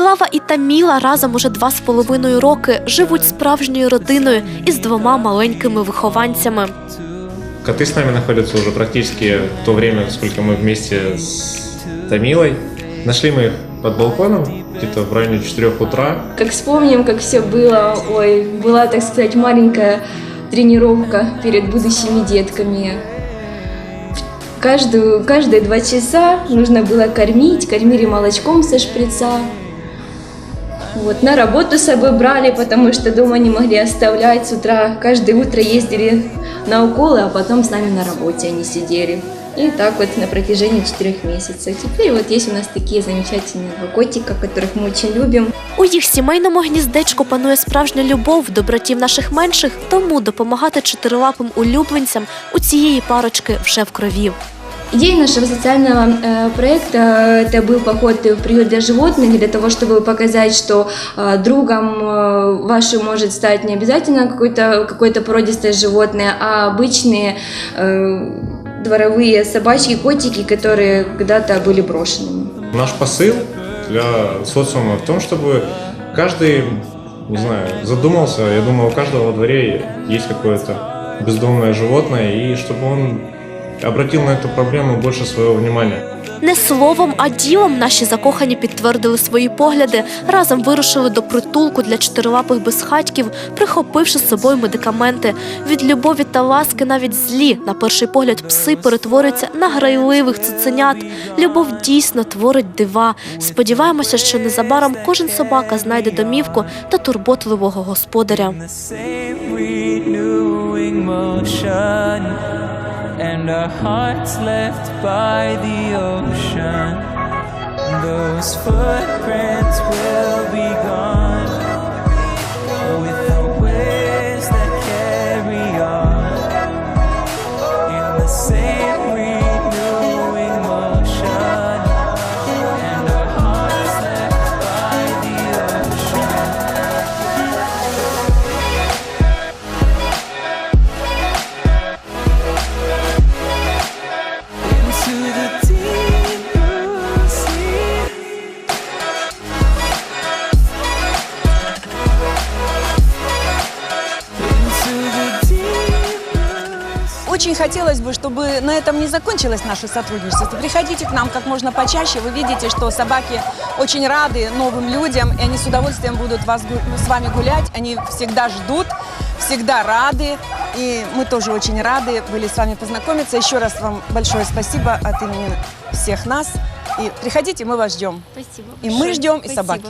Слава і Таміла разом уже два з половиною роки живуть справжньою родиною із двома маленькими вихованцями. Коты с нами находятся уже практически то время, сколько мы вместе с Томилой. Нашли мы их под балконом, где-то в районе 4 утра. Как вспомним, как все было, ой, была, так сказать, маленькая тренировка перед будущими детками. Каждую, каждые два часа нужно было кормить, кормили молочком со шприца. Вот, на работу с собой брали, потому что дома не могли оставлять. С утра каждое утро ездили на уколы, а потом с нами на работе они сидели. И так вот на протяжении четырех месяцев. Теперь вот есть у нас такие замечательные два котика, которых мы очень любим. У їх сімейному гніздечку панує справжня любов до братів наших менших, тому допомагати чотирилапим улюбленцям у цієї парочки вже в крові. Идея нашего социального э, проекта э, это был поход в приют для животных для того, чтобы показать, что э, другом вашим может стать не обязательно какое-то какое породистое животное, а обычные дворовые собачки, котики, которые когда-то были брошенными. Наш посыл для социума в том, чтобы каждый, не знаю, задумался, я думаю, у каждого во дворе есть какое-то бездомное животное, и чтобы он обратил на эту проблему больше своего внимания. Не словом, а ділом наші закохані підтвердили свої погляди. Разом вирушили до притулку для чотирилапих безхатьків, прихопивши з собою медикаменти. Від любові та ласки навіть злі, на перший погляд, пси перетворюються на грайливих цуценят. Любов дійсно творить дива. Сподіваємося, що незабаром кожен собака знайде домівку та турботливого господаря. And our hearts left by the ocean. Those footprints will be gone хотелось бы, чтобы на этом не закончилось наше сотрудничество. Приходите к нам как можно почаще. Вы видите, что собаки очень рады новым людям, и они с удовольствием будут вас, с вами гулять. Они всегда ждут, всегда рады. И мы тоже очень рады были с вами познакомиться. Еще раз вам большое спасибо от имени всех нас. И приходите, мы вас ждем. Спасибо. И мы ждем, и собаки.